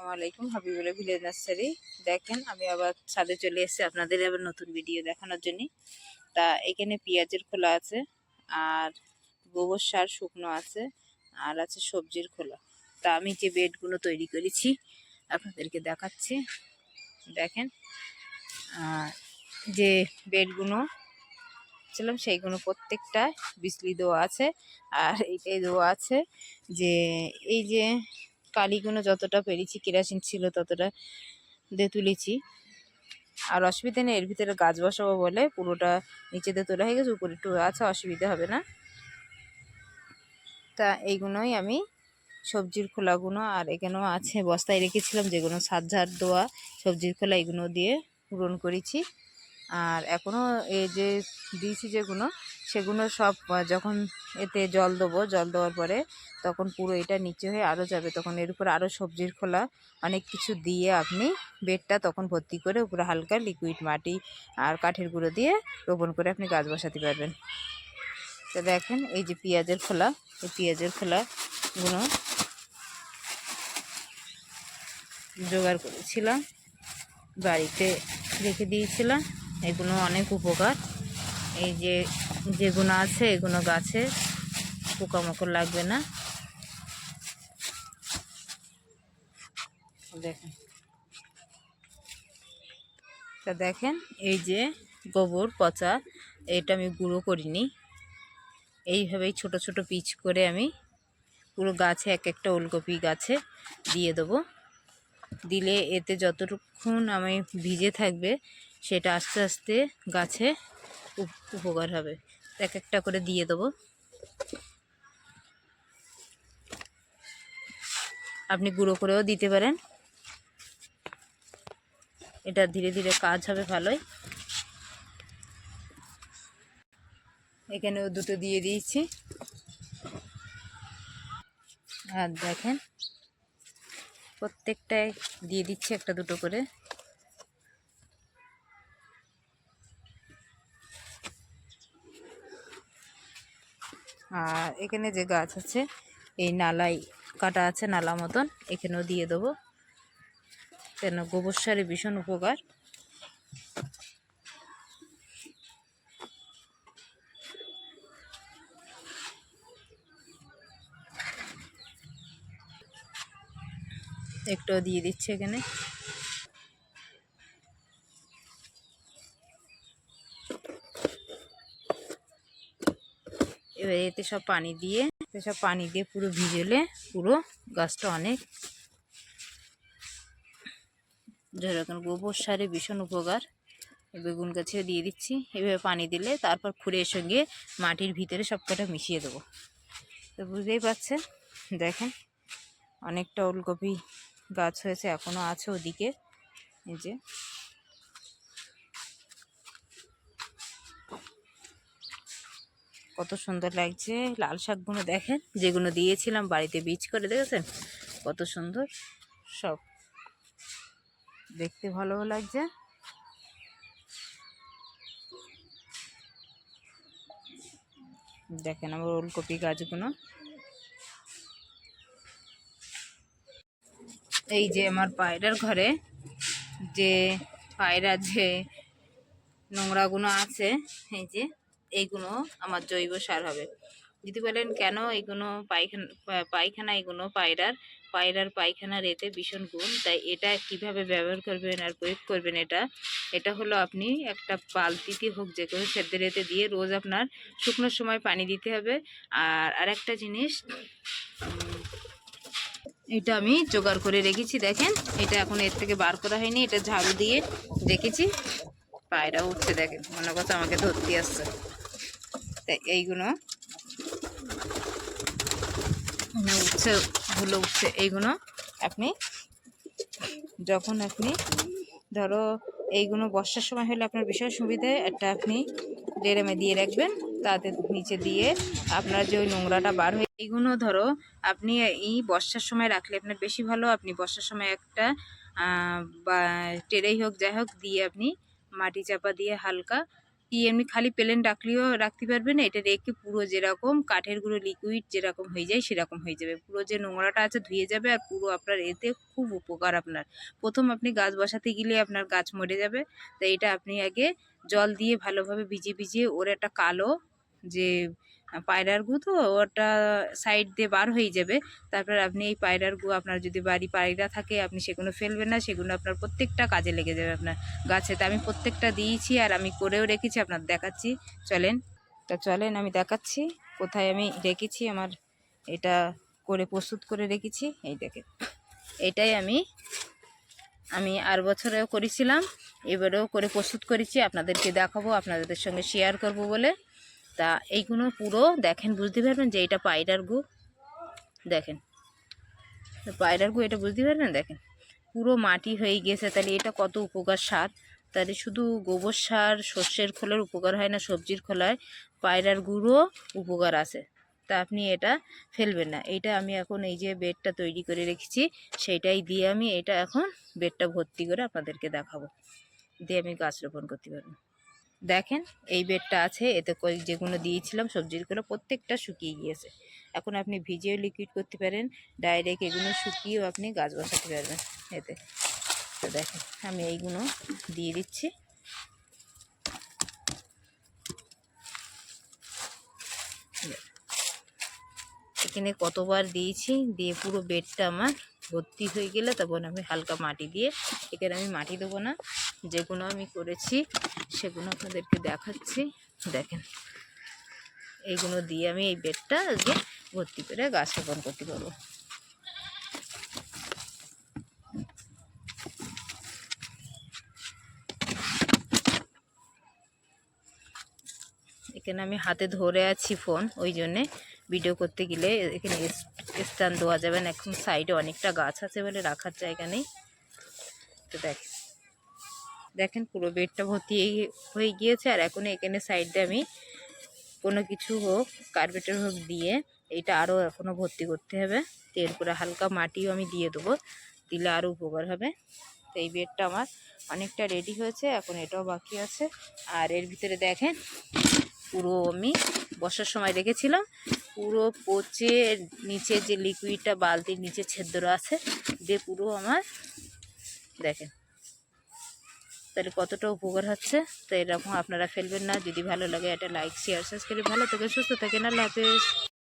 আসসালামু আলাইকুম Habibullah village nursery. দেখেন, আমি আবার ছাদে চলে এসেছি আপনাদের আবার নতুন ভিডিও দেখানোর জন্য। তা, এখানে পেঁয়াজের খোলা আছে, আর গোবর সার শুকনো আছে, আর আছে সবজির খোলা। তা, আমি যে বেডগুলো তৈরি করেছি, আপনাদেরকে দেখাচ্ছি। দেখেন, আর যে বেডগুলো ছিলাম, সেইগুলো প্রত্যেকটা বিজলি দেওয়া আছে, আর এইটাই দেওয়া আছে যে, এই যে কালিগুলো যতটা পেরেছি, কেরাসিন ছিল ততটা দিয়ে তুলেছি। আর অসুবিধা নেই, এর ভিতরে গাছ বসাবো বলে পুরোটা নিচেতে তোলা হয়ে গেছে, উপরে একটু আছে, অসুবিধা হবে না। তা এইগুলোই আমি সবজির খোলাগুলো আর এখানেও আছে, বস্তায় রেখেছিলাম যেগুলো সাত ঝাড় দেওয়া, সবজির খোলা এগুলো দিয়ে পূরণ করেছি। আর এখনও এই যে দিয়েছি যেগুলো সেগুলো সব যখন এতে জল দেবো, জল দেওয়ার পরে তখন পুরো এটা নিচে হয়ে আরও যাবে। তখন এর উপর আরও সবজির খোলা অনেক কিছু দিয়ে আপনি বেডটা তখন ভর্তি করে উপরে হালকা লিকুইড মাটি আর কাঠের গুঁড়ো দিয়ে রোপণ করে আপনি গাছ বসাতে পারবেন। তো দেখেন এই যে পেঁয়াজের খোলা, এই পেঁয়াজের খোলাগুলো জোগাড় করেছিলাম, বাড়িতে রেখে দিয়েছিলাম। এগুলো অনেক উপকার। এই যে যেগুলো আছে এগুলো গাছে পোকামাকড় লাগবে না। দেখেন। তা দেখেন, এই যে গোবর, পচা, এটা আমি গুঁড়ো করিনি। এইভাবেই ছোট ছোট পিচ করে আমি পুরো গাছে এক একটা ওলকপি গাছে দিয়ে দেবো। দিলে এতে যতটুকুন আমি ভিজে থাকবে, সেটা আস্তে আস্তে গাছে উপকার হবে। এক একটা করে দিয়ে দেবো। আপনি গুঁড়ো করেও দিতে পারেন। এটা ধীরে ধীরে কাজ হবে ভালোই। এখানেও দুটো দিয়ে দিয়েছি। আর দেখেন, প্রত্যেকটায় দিয়ে দিচ্ছি একটা দুটো করে। আর এখানে যে গাছ আছে, এই নালাই কাটা আছে, নালা মতন, এখানেও দিয়ে দেবো। কেন, গোবর সারে ভীষণ উপকার। একটু দিয়ে দিচ্ছে এখানে। এবার এতে সব পানি দিয়ে, এতে সব পানি দিয়ে পুরো ভিজেলে পুরো গাছটা অনেক যেরকম গোবর সারে ভীষণ উপকার। বেগুন গাছে দিয়ে দিচ্ছি। এভাবে পানি দিলে তারপর খুঁড়ের সঙ্গে মাটির ভিতরে সব কটা মিশিয়ে দেবো। তো বুঝতেই পারছেন? দেখেন, অনেকটা ওলকপি গাছ হয়েছে এখনও আছে ওদিকে। এই যে কত সুন্দর লাগছে। লাল শাকগুলো দেখেন, যেগুলো দিয়েছিলাম বাড়িতে বীজ করে, দেখেছেন? কত সুন্দর সব। দেখতে ভালোও লাগছে। দেখেন আমার ওলকপি গাছগুলো। এই যে আমার পায়রার ঘরে, যে পায়রা যে নোংরাগুলো আছে, এই যে এইগুলো আমার জৈব সার হবে। যদি বলেন, কেন এগুলো পায়খানা পায়খানা এগুলো পায়রার? পায়রার পায়খানার এতে ভীষণ গুণ, তাই এটা কীভাবে ব্যবহার করবেন আর প্রয়োগ করবেন এটা এটা হলো আপনি একটা বালতিতে হোক যে কোনো সেদ্ধের এতে দিয়ে রোজ আপনার শুকনোর সময় পানি দিতে হবে। আর আরেকটা জিনিস এটা আমি জোগাড় করে রেখেছি, দেখেন, এটা এখন এর থেকে বার করা হয়নি, এটা ঝাড়ু দিয়ে রেখেছি পায়রা উঠছে দেখেন, মনে কথা আমাকে ধরতে আসছে। এইগুলো। উঠছে ভুলো উঠছে, এইগুলো আপনি যখন আপনি ধরো এইগুলো বর্ষার সময় হলে আপনার বিশাল সুবিধে একটা আপনি ডেরেমে দিয়ে রাখবেন, তাতে নিচে দিয়ে আপনার যে ওই নোংরাটা বার হয়ে এইগুলো ধরো আপনি এই বর্ষার সময় রাখলে আপনার বেশি ভালো, আপনি বর্ষার সময় একটা বা, টেরেই হোক, যাই হোক, দিয়ে আপনি মাটি চাপা দিয়ে হালকা কি এমনি খালি প্লেন রাখলেও রাখতে পারবেন না, এটা রেখে পুরো যেরকম কাঠের গুঁড়ো লিকুইড যেরকম হয়ে যায় সেরকম হয়ে যাবে। পুরো যে নোংরাটা আছে ধুয়ে যাবে আর পুরো আপনার এতে খুব উপকার আপনার। প্রথম আপনি গাছ বসাতে গেলে আপনার গাছ মরে যাবে, তাই এটা আপনি আগে জল দিয়ে ভালোভাবে ভিজিয়ে ভিজিয়ে ওর একটা কালো যে পায়রার গু তো ওটা সাইড দিয়ে বার হয়ে যাবে। তারপর আপনি এই পায়রার গু আপনার যদি বাড়ি পায়রা থাকে, আপনি সেগুলো ফেলবেন না, সেগুলো আপনার প্রত্যেকটা কাজে লেগে যাবে আপনার গাছে। তা আমি প্রত্যেকটা দিয়েছি আর আমি করেও রেখেছি, আপনার দেখাচ্ছি। চলেন, তা চলেন আমি দেখাচ্ছি, কোথায় আমি রেখেছি আমার এটা করে প্রস্তুত করে রেখেছি, এই দেখে এটাই আমি আমি আর বছরেও করেছিলাম, এবারেও করে প্রস্তুত করেছি, আপনাদেরকে দেখাবো, আপনাদের সঙ্গে শেয়ার করব বলে। তা এইগুলো পুরো দেখেন, বুঝতে পারবেন যে এটা পায়রার গু। দেখেন, পায়রার গু, এটা বুঝতে পারবেন? দেখেন, পুরো মাটি হয়ে গেছে। তাহলে এটা কত উপকার সার? তাহলে শুধু গোবর সার শস্যের খোলার উপকার হয় না, সবজির খোলায় পায়রার গুঁড়ো উপকার আছে। তা আপনি এটা ফেলবেন না। এটা আমি এখন এই যে বেডটা তৈরি করে রেখেছি সেইটাই দিয়ে আমি এটা এখন বেডটা ভর্তি করে আপনাদেরকে দেখাবো। দিয়ে আমি গাছ রোপণ করতে পারব। দেখেন, এই বেডটা আছে, এতে যেগুলো দিয়েছিলাম সবজিগুলো প্রত্যেকটা শুকিয়ে গিয়েছে। এখন আপনি ভিজিয়ে লিকুইড করতে পারেন ডাইরেক্ট এগুলো শুকিয়েও আপনি গাছ বসাতে পারবেন এতে। তো দেখেন, আমি এইগুলো দিয়ে দিচ্ছি। এখানে কতবার দিয়েছি, দিয়ে পুরো বেডটা আমার ভর্তি হয়ে গেলে তখন আমি হালকা মাটি দিয়ে, এখানে আমি মাটি দেবো না, যেগুলো আমি করেছি সেগুলো আপনাদেরকে দেখাচ্ছি। দেখেন, এইগুলো দিয়ে আমি এই বেডটা আজকে ভর্তি করে গাছ রোপণ করতে পারব। এখানে আমি হাতে ধরে আছি ফোন, ওই জন্যে ভিডিও করতে গেলে এখানে স্ট্যান্ড দেওয়া যাবে না। এখন সাইডে অনেকটা গাছ আছে বলে রাখার জায়গা নেই। তো দেখ, দেখেন পুরো বেডটা ভর্তি হয়ে- গিয়েছে। আর এখন এখানে সাইড আমি কোনো কিছু হোক, কার্পেটের হোক দিয়ে এটা আরও এখনও ভর্তি করতে হবে। তো এরপরে হালকা মাটিও আমি দিয়ে দেবো। দিলে আরও উপকার হবে। তো এই বেডটা আমার অনেকটা রেডি হয়েছে। এখন এটাও বাকি আছে। আর এর ভিতরে দেখেন পুরো আমি বসার সময় রেখেছিলাম। পুরো পচে নিচে যে লিকুইডটা বালতির নিচে ছেদ্র আছে দিয়ে পুরো আমার দেখেন। তাহলে কতটা উপকার হচ্ছে? তো এরকম আপনারা ফেলবেন না। যদি ভালো লাগে এটা লাইক শেয়ার সাবস্ক্রাইব ভালো থাকে সুস্থ থাকে না হাফেজ।